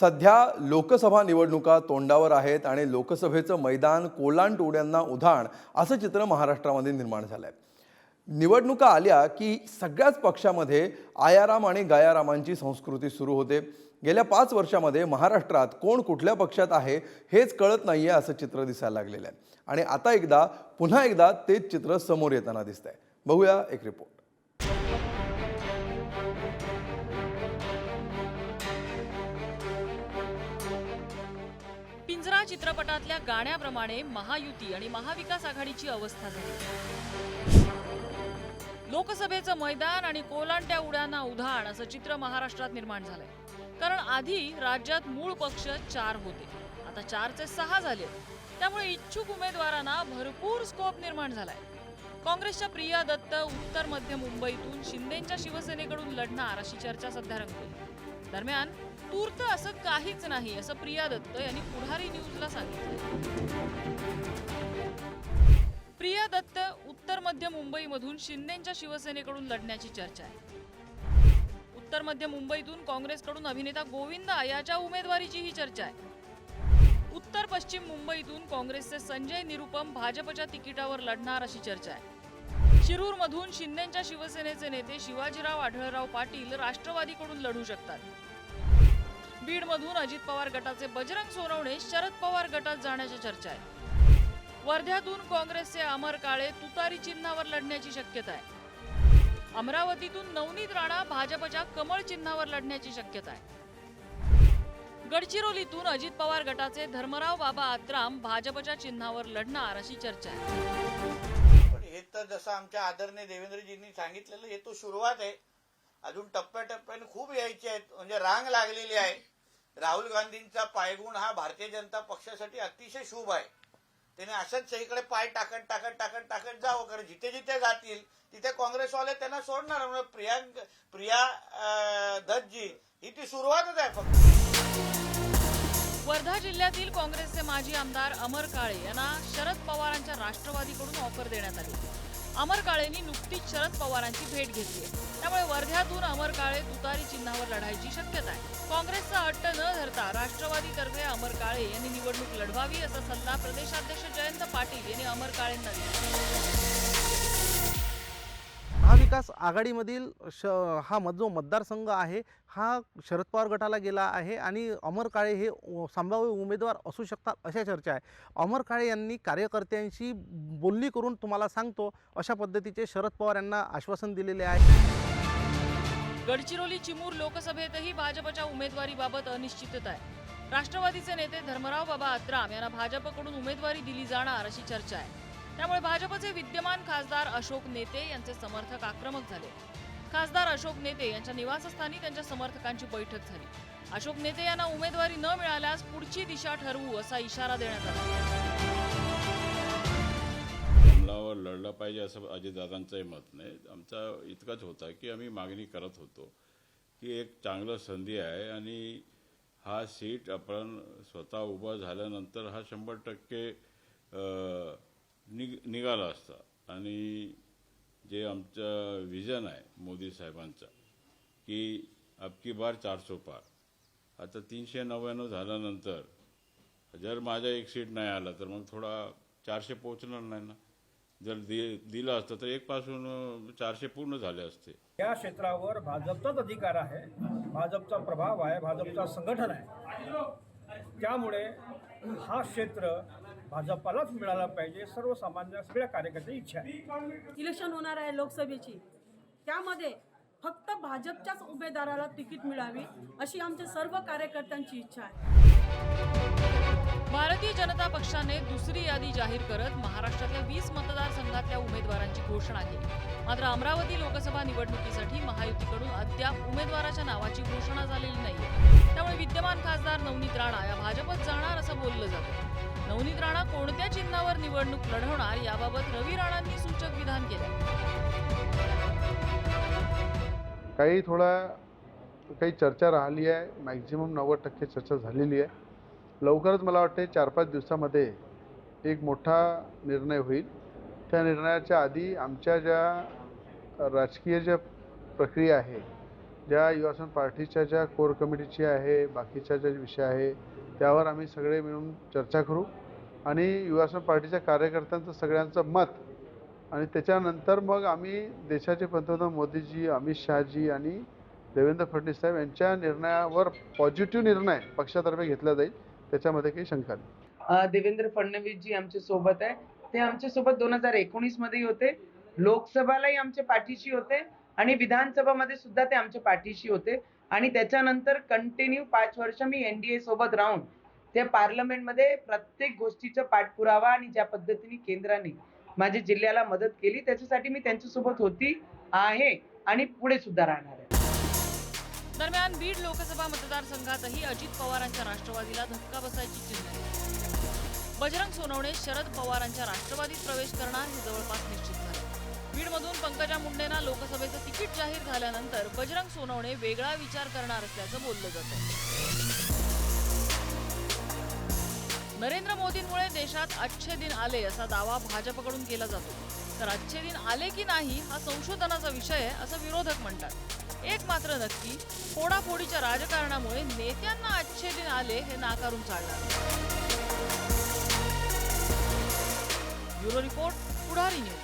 सध्या लोकसभा निवडणुका तोंडावर आहेत आणि लोकसभेचं मैदान कोलांटोड्यांना उधाण असं चित्र महाराष्ट्रामध्ये निर्माण झालं आहे निवडणुका आल्या की सगळ्याच पक्षामध्ये आयाराम आणि गायारामांची संस्कृती सुरू होते. गेल्या पाच वर्षामध्ये महाराष्ट्रात कोण कुठल्या पक्षात आहे हेच कळत नाही आहे असं चित्र दिसायला लागलेलं आहे. आणि आता एकदा पुन्हा एकदा तेच चित्र समोर येताना दिसतंय. बघूया एक रिपोर्ट या चित्रपटातल्या गाण्याप्रमाणे महायुती आणि महाविकास आघाडीची अवस्था झाली. लोकसभेचं मैदान आणि कोलांट्या उड्यांना उधाण असं चित्र महाराष्ट्रात निर्माण झालंय. कारण आधी राज्यात मूळ पक्ष चार होते. आता चारचे सहा झाले. त्यामुळे इच्छुक उमेदवारांना भरपूर स्कोप निर्माण झालाय. काँग्रेसच्या प्रिया दत्त उत्तर मध्य मुंबईतून शिंदेच्या शिवसेनेकडून लढणार अशी चर्चा सध्या रंगली दरम्यान तूर्त असं काहीच नाही असं प्रिया दत्त यांनी पुढारी न्यूजला सांगितलं प्रिया दत्त उत्तर मध्य मुंबईमधून शिंदेच्या शिवसेनेकडून लढण्याची चर्चा आहे. उत्तर मध्य मुंबईतून काँग्रेसकडून अभिनेता गोविंद आयाच्या उमेदवारीची ही चर्चा आहे. उत्तर पश्चिम मुंबईतून काँग्रेसचे संजय निरुपम भाजपच्या तिकिटावर लढणार अशी चर्चा आहे. शिरूरमधून शिंदेच्या शिवसेनेचे नेते शिवाजीराव आढळराव पाटील राष्ट्रवादीकडून लढू शकतात. बीडमधून अजित पवार गटाचे बजरंग सोनवणे शरद पवार गटात जाण्याची चर्चा आहे. वर्ध्यातून काँग्रेसचे अमर काळे तुतारी चिन्हावर लढण्याची शक्यता आहे. अमरावतीतून नवनीत राणा भाजपच्या कमळ चिन्हावर लढण्याची शक्यता आहे. गडचिरोलीतून अजित पवार गटाचे धर्मराव बाबा आत्राम भाजपच्या चिन्हावर लढणार अशी चर्चा आहे. पण हे तर जसं आमच्या आदरणीय देवेंद्रजींनी सांगितलेलं हे तो सुरुवात आहे. अजून टप्प्याटप्प्याने खूप यायचे आहेत म्हणजे रांग लागलेली आहे. राहुल गांधींचा पायगुण हा भारतीय जनता पक्षासाठी अतिशय शुभ आहे. त्याने अशाच सगळीकडे पाय टाकत टाकत टाकत टाकत जावं कारण जिथे जिथे जातील तिथे काँग्रेसवाले त्यांना सोडणार म्हणजे प्रियांक प्रिया दत्तजी ही ती सुरुवातच आहे फक्त. वर्धा जिल्ह्यातील काँग्रेसचे माजी आमदार अमर काळे यांना शरद पवारांच्या राष्ट्रवादीकडून ऑफर देण्यात आली. अमर काळेंनी नुकतीच शरद पवारांची भेट घेतली त्यामुळे वर्ध्यातून अमर काळे तुतारी चिन्हावर लढायची शक्यता आहे. काँग्रेसचा अट्ट न धरता राष्ट्रवादीतर्फे अमर काळे यांनी निवडणूक लढवावी असा सल्ला प्रदेशाध्यक्ष जयंत पाटील यांनी अमर काळेंना दिला. महाविकास आघाडीमधील श हा मत जो मतदारसंघ आहे हा शरद पवार गटाला गेला आहे आणि अमर काळे हे संभाव्य उमेदवार असू शकतात अशा चर्चा आहे. अमर काळे यांनी कार्यकर्त्यांशी बोलणी करून तुम्हाला सांगतो अशा पद्धतीचे शरद पवार यांना आश्वासन दिलेले आहे. गडचिरोली चिमूर लोकसभेतही भाजपच्या उमेदवारीबाबत अनिश्चितता आहे. राष्ट्रवादीचे नेते धर्मराव बाबा आत्राम यांना भाजपकडून उमेदवारी दिली जाणार अशी चर्चा आहे. त्यामुळे भाजपचे विद्यमान खासदार अशोक नेते यांचे समर्थक आक्रमक झाले. खासदार अशोक नेते यांच्या निवासस्थानी त्यांच्या समर्थकांची बैठक झाली. अशोक नेते यांना उमेदवारी न मिळाल्यास पुढची दिशा ठरवू असा इशारा देण्यात आला. कमलावर लढलं पाहिजे असं अजितदादांचंही मत नाही. आमचा इतकाच होता की आम्ही मागणी करत होतो की एक चांगलं संधी आहे आणि हा सीट आपण स्वतः उभा झाल्यानंतर हा शंभर टक्के निग निघाला असता. आणि जे आमचं विजन आहे मोदी साहेबांचं की अबकी बार चारसो पार. आता तीनशे नव्याण्णव झाल्यानंतर जर माझ्या एक सीट नाही आला तर मग थोडा चारशे पोहोचणार नाही ना? जर दि दिलं असतं तर एक पासून चारशे पूर्ण झाले असते. या क्षेत्रावर भाजपचाच अधिकार आहे. भाजपचा प्रभाव आहे भाजपचा संघटन आहे. त्यामुळे हा क्षेत्र भाजपालाच मिळाला पाहिजे सर्वसामान्य सगळ्या कार्यकर्त्याची इच्छा आहे. इलेक्शन होणार आहे लोकसभेची. त्यामध्ये फक्त भाजपच्याच उमेदवाराला तिकीट मिळावी अशी आमच्या सर्व कार्यकर्त्यांची इच्छा आहे. भारतीय जनता पक्षाने दुसरी यादी जाहीर करत महाराष्ट्रातल्या वीस मतदारसंघातल्या उमेदवारांची घोषणा केली. मात्र अमरावती लोकसभा निवडणुकीसाठी महायुतीकडून अद्याप उमेदवाराच्या नावाची घोषणा झालेली नाही त्यामुळे विद्यमान खासदार नवनीत राणा या भाजपत जाणार असं बोललं जातं. नवनीत राणा कोणत्या चिन्हावर निवडणूक लढवणार याबाबत रवी राणांनी सूचक विधान केलं काही थोडा काही चर्चा राहिली आहे. मॅक्झिमम नव्वद टक्के चर्चा झालेली आहे. लवकरच मला वाटते चार पाच दिवसामध्ये एक मोठा निर्णय होईल. त्या निर्णयाच्या आधी आमच्या ज्या राजकीय ज्या प्रक्रिया आहे ज्या युवासन पार्टीच्या ज्या कोर कमिटीची आहे बाकीच्या ज्या विषय आहे त्यावर आम्ही सगळे मिळून चर्चा करू आणि युवासन पार्टीच्या कार्यकर्त्यांचं सगळ्यांचं मत आणि त्याच्यानंतर मग आम्ही देशाचे पंतप्रधान मोदीजी अमित शहाजी आणि देवेंद्र फडणवीस साहेब यांच्या निर्णयावर पॉझिटिव्ह निर्णय पक्षातर्फे घेतला जाईल. त्याच्यामध्ये काही शंका नाही. देवेंद्र फडणवीस जी आमच्यासोबत आहे. ते आमच्यासोबत दोन हजार एकोणीसमध्ये होते. लोकसभालाही आमच्या पाठीशी होते आणि विधानसभामध्ये सुद्धा ते आमच्या पाठीशी होते. आणि त्याच्यानंतर कंटिन्यू पाच वर्ष मी एनडीए सोबत राहून त्या पार्लमेंटमध्ये प्रत्येक गोष्टीचा पाठपुरावा आणि ज्या पद्धतीने केंद्राने माझ्या जिल्ह्याला मदत केली त्याच्यासाठी मी त्यांच्यासोबत होती आहे आणि पुढे सुद्धा राहणार आहे. दरम्यान बीड लोकसभा मतदारसंघातही अजित पवारांच्या राष्ट्रवादीला धक्का बसायची चिन्ह. बजरंग सोनवणे शरद पवारांच्या राष्ट्रवादीत प्रवेश करणार हे जवळपास निश्चित झालं. बीडमधून पंकजा मुंडेंना लोकसभेचं तिकीट जाहीर झाल्यानंतर बजरंग सोनवणे वेगळा विचार करणार असल्याचं बोललं जातं. नरेंद्र मोदींमुळे देशात अच्छे दिन आले असा दावा भाजपकडून केला जातो. तर आजचे दिन आले की नाही हा संशोधनाचा विषय आहे असं विरोधक म्हणतात. एक मात्र नक्की फोडाफोडीच्या राजकारणामुळे नेत्यांना आजचे दिन आले हे नाकारून चालणार. Bureau report Pudhari news.